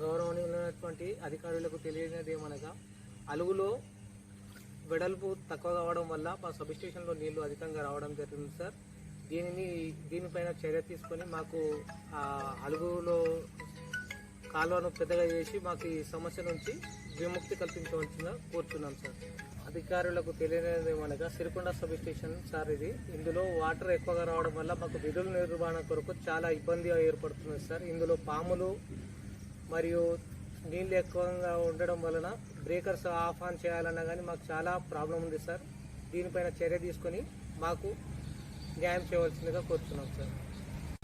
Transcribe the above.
గౌరవనీయులైనటువంటి అధికారులకు తెలియనిది ఏమనగా అలుగులో వెడల్పు తక్కువ కావడం వల్ల మా సబ్ స్టేషన్లో నీళ్ళు అధికంగా రావడం జరిగింది సార్ దీనిని దీనిపైన చర్య తీసుకొని మాకు అలుగులో కాలువను పెద్దగా చేసి మాకు ఈ సమస్య నుంచి విముక్తి కల్పించవలసిందిగా కోరుతున్నాం సార్ అధికారులకు తెలియనిది అనగా సిరికొండ సబ్ స్టేషన్ సార్ ఇది. ఇందులో వాటర్ ఎక్కువగా రావడం వల్ల మాకు విధుల నిర్వహణ కొరకు చాలా ఇబ్బంది ఏర్పడుతుంది సార్. ఇందులో పాములు మరియు నీళ్ళు ఎక్కువగా ఉండడం వలన బ్రేకర్స్ ఆఫ్ ఆన్ చేయాలన్నా కానీ మాకు చాలా ప్రాబ్లం ఉంది సార్. దీనిపైన చర్య తీసుకొని మాకు న్యాయం చేయవలసిందిగా కోరుతున్నాం సార్.